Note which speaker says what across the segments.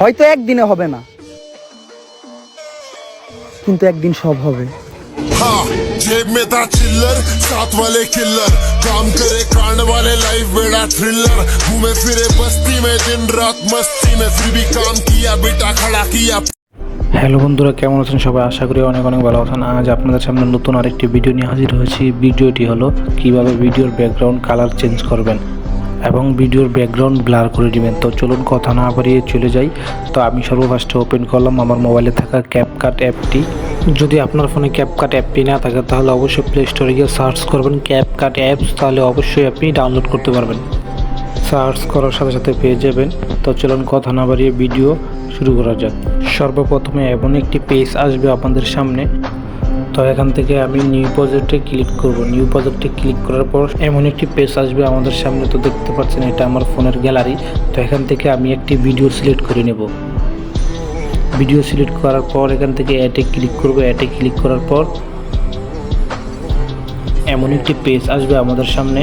Speaker 1: হয়তো একদিনে হবে না কিন্তু একদিন সব হবে
Speaker 2: हाँ जेब में था चिल्लर साथ वाले किल्लर काम करे कांड वाले लाइफ बेड़ा थ्रिलर घूमे फिरे बस्ती में दिन रात मस्ती में फिर भी काम किया बेटा खड़ा किया
Speaker 3: হ্যালো বন্ধুরা কেমন আছেন সবাই আশা করি অনেক অনেক ভালো আছেন আজ আপনাদের সামনে নতুন আরেকটি ভিডিও নিয়ে হাজির হয়েছি ভিডিওটি হলো কিভাবে ভিডিওর ব্যাকগ্রাউন্ড কালার চেঞ্জ করবেন এবং ভিডিওর ব্যাকগ্রাউন্ড ব্লার করে দিবেন। তো চলুন কথা না বাড়িয়ে চলে যাই। তো আমি সর্বফার্স্টে ওপেন করলাম আমার মোবাইলে থাকা ক্যাপকাট অ্যাপটি যদি আপনার ফোনে ক্যাপকাট অ্যাপটি না থাকে, তাহলে অবশ্যই প্লে স্টোরে গিয়ে সার্চ করবেন ক্যাপকাট অ্যাপস তাহলে অবশ্যই আপনি ডাউনলোড করতে পারবেন। সার্চ করার সাথে সাথে পেয়ে যাবেন। তো চলুন কথা না বাড়িয়ে ভিডিও শুরু করা যাক। সর্বপ্রথমে এমন একটি পেজ আসবে আপনাদের সামনে। তো এখান থেকে আমি নিউ প্রজেক্টে ক্লিক করব। নিউ প্রজেক্টে ক্লিক করার পর এমন একটি পেজ আসবে আমাদের সামনে, তো দেখতে পাচ্ছেন এটা আমার ফোনের গ্যালারি তো এখান থেকে আমি একটি ভিডিও সিলেক্ট করে নেব। ভিডিও সিলেক্ট করার পর এখান থেকে অ্যাটে ক্লিক করব। অ্যাটে ক্লিক করার পর এমন একটি পেজ আসবে আমাদের সামনে।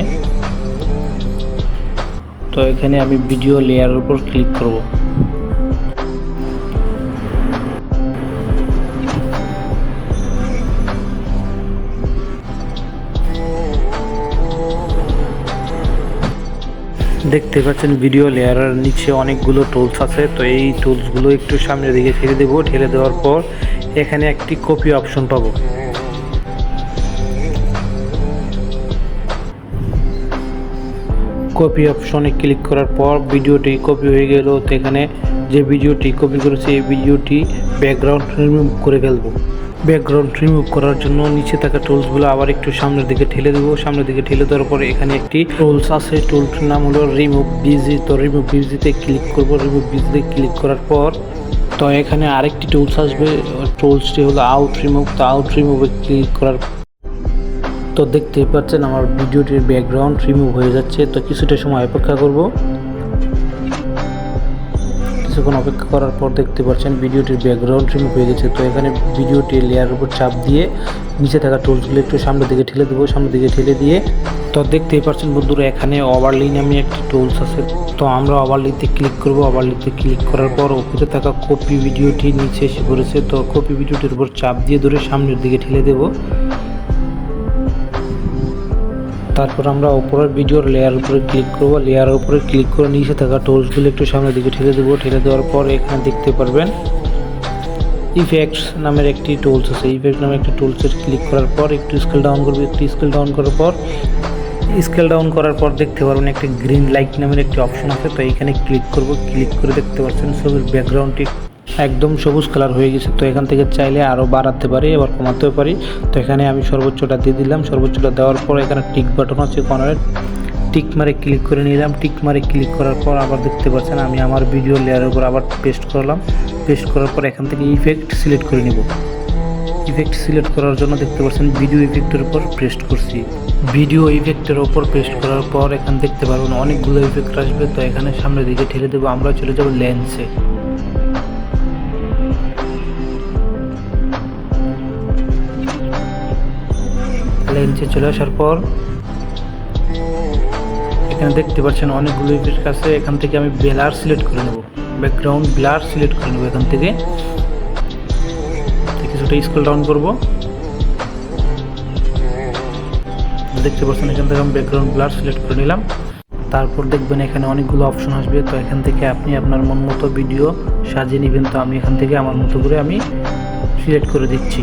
Speaker 3: তো এখানে আমি ভিডিও লেয়ারের উপর ক্লিক করব। দেখতে পাচ্ছেন ভিডিও লেয়ারের নিচে অনেকগুলো টুলস আছে। তো এই টুলসগুলো একটু সামনের দিকে ঠেলে দেবো। ঠেলে দেওয়ার পর এখানে একটি কপি অপশন পাবো। কপি অপশনে ক্লিক করার পর ভিডিওটি কপি হয়ে গেল। তো এখানে যে ভিডিওটি কপি করেছে, এই ভিডিওটি ব্যাকগ্রাউন্ড রিমুভ করে ফেলব। ব্যাকগ্রাউন্ড রিমুভ করার জন্য নিচে থাকা টুলসগুলো আবার একটু সামনের দিকে ঠেলে দেবো। সামনের দিকে ঠেলে দেওয়ার পরে এখানে একটি টুলস আছে। টুলসটির নাম হলো রিমুভ বিজি তো রিমুভ বিজিতে ক্লিক করব। রিমুভ বিজিতে ক্লিক করার পর তো এখানে আরেকটি টুলস আসবে। টুলসটি হলো আউট রিমুভ তো আউট রিমুভে ক্লিক করার তো দেখতেই পাচ্ছেন আমার ভিডিওটির ব্যাকগ্রাউন্ড রিমুভ হয়ে যাচ্ছে। তো কিছুটা সময় অপেক্ষা করব। কিছুক্ষণ অপেক্ষা করার পর দেখতে পাচ্ছেন ভিডিওটির ব্যাকগ্রাউন্ড রিমুভ হয়ে গেছে। তো এখানে ভিডিওটির লেয়ারের উপর চাপ দিয়ে নিচে থাকা টুলসগুলো একটু সামনের দিকে ঠেলে দেবো, সামনের দিকে ঠেলে দিয়ে। তো দেখতেই পাচ্ছেন বন্ধুরা, এখানে ওভারলি নামে একটি টুলস আছে। তো আমরা ওভারলিতে ক্লিক করব। ওভারলিতে ক্লিক করার পর উপরে থাকা কপি ভিডিওটি নিচে এসে পড়েছে। তো কপি ভিডিওটির উপর চাপ দিয়ে ধরে সামনের দিকে ঠেলে দেবো। তারপর আমরা উপরের ভিডিওর লেয়ার উপরে ক্লিক করব। লেয়ারের উপরে ক্লিক করে নিচে থাকা টুলসগুলো একটু সামনের দিকে ঠেলে দেবো। ঠেলে দেওয়ার পর এখানে দেখতে পারবেন ইফেক্টস নামের একটি টুলস আছে। ইফেক্ট নামের একটি টুলসের ক্লিক করার পর একটু স্কেল ডাউন করবে। একটু স্কেল ডাউন করার পর স্কেল ডাউন করার পর দেখতে পারবেন একটা গ্রিন লাইট নামের একটি অপশন আছে। তো এখানে ক্লিক করব। ক্লিক করে দেখতে পাচ্ছেন ছবির ব্যাকগ্রাউন্ডটি একদম সবুজ কালার হয়ে গেছে। তো এখান থেকে চাইলে আরও বাড়াতে পারি, এবার কমাতেও পারি। তো এখানে আমি সর্বোচ্চটা দিয়ে দিলাম। সর্বোচ্চটা দেওয়ার পর এখানে টিক বাটন আছে কর্নারে টিক মারে ক্লিক করে নিলাম টিক মারে ক্লিক করার পর আবার দেখতে পাচ্ছেন আমি আমার ভিডিও লেয়ারের উপর আবার পেস্ট করলাম। পেস্ট করার পর এখান থেকে ইফেক্ট সিলেক্ট করে নিব। ইফেক্ট সিলেক্ট করার জন্য দেখতে পাচ্ছেন ভিডিও ইফেক্টের উপর পেস্ট করছি। ভিডিও ইফেক্টের উপর পেস্ট করার পর এখানে দেখতে পারবেন অনেকগুলো ইফেক্ট আসবে। তো এখানে সামনের দিকে ঠেলে দেবো। আমরা চলে যাব লেন্সে লেন্সে চলে আসার পর এখানে দেখতে পাচ্ছেন অনেকগুলো ইফেক্ট আছে এখান থেকে আমি ব্লার সিলেক্ট করে নেব। ব্যাকগ্রাউন্ড ব্লার সিলেক্ট করে নেব এখান থেকে। কিছুটা স্কুল ডাউন করব। দেখতে পাচ্ছেন এখান থেকে আমি ব্যাকগ্রাউন্ড ব্লার সিলেক্ট করে নিলাম। তারপর দেখবেন এখানে অনেকগুলো অপশন আসবে। তো এখান থেকে আপনি আপনার মন মতো ভিডিও সাজিয়ে নেবেন। তো আমি এখান থেকে আমার মতো করে আমি সিলেক্ট করে দিচ্ছি।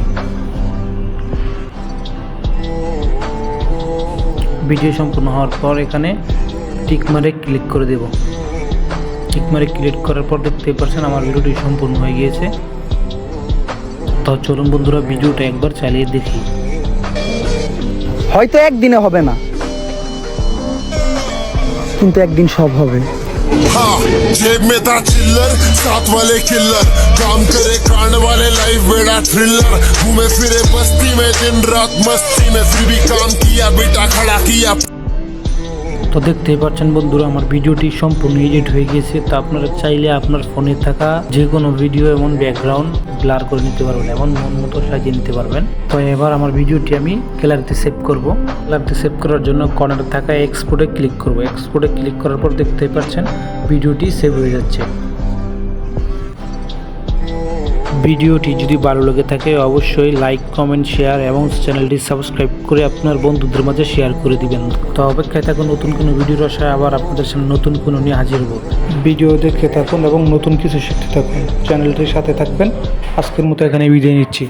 Speaker 3: ভিডিও সম্পূর্ণ হওয়ার পর এখানে টিকমারে ক্লিক করে দেব। টিকমারে ক্লিক করার পর দেখতে পাচ্ছেন আমার ভিডিওটি সম্পূর্ণ হয়ে গিয়েছে। তো চলুন বন্ধুরা ভিডিওটা একবার চালিয়ে দেখি।
Speaker 1: হয়তো একদিনে হবে না, কিন্তু একদিন সব হবে।
Speaker 2: हाँ जेब में था चिल्लर, साथ वाले किल्लर काम करे कांड वाले लाइफ बेड़ा थ्रिलर घूमे फिरे बस्ती में, दिन रात मस्ती में, फिर भी काम किया, बेटा खड़ा किया।
Speaker 3: তো দেখতেই পাচ্ছেন বন্ধুরা, আমার ভিডিওটি সম্পূর্ণ এডিট হয়ে গিয়েছে। তো আপনারা চাইলে আপনার ফোনে থাকা যে কোনো ভিডিও এমন ব্যাকগ্রাউন্ড ব্লার করে নিতে পারবেন, এমন মন মতো সাজিয়ে নিতে পারবেন। তো এবার আমার ভিডিওটি আমি গ্যালারিতে সেভ করব। গ্যালারিতে সেভ করার জন্য কর্নারে থাকা এক্সপোর্টে ক্লিক করব। এক্সপোর্টে ক্লিক করার পর দেখতেই পাচ্ছেন, ভিডিওটি সেভ হয়ে যাচ্ছে। ভিডিওটি যদি ভালো লেগে থাকে, অবশ্যই লাইক কমেন্ট শেয়ার এবং চ্যানেলটি সাবস্ক্রাইব করে আপনার বন্ধুদের মাঝে শেয়ার করে দিবেন। তো অপেক্ষায় থাকুন, নতুন কোনো ভিডিওর আশায় আবার আপনাদের সামনে নতুন কোনো নিয়ে হাজির হব। ভিডিও দেখতে থাকুন এবং নতুন কিছু শিখতে থাকুন। চ্যানেলটির সাথে থাকবেন। আজকের মতো এখানে বিদায় নিচ্ছি।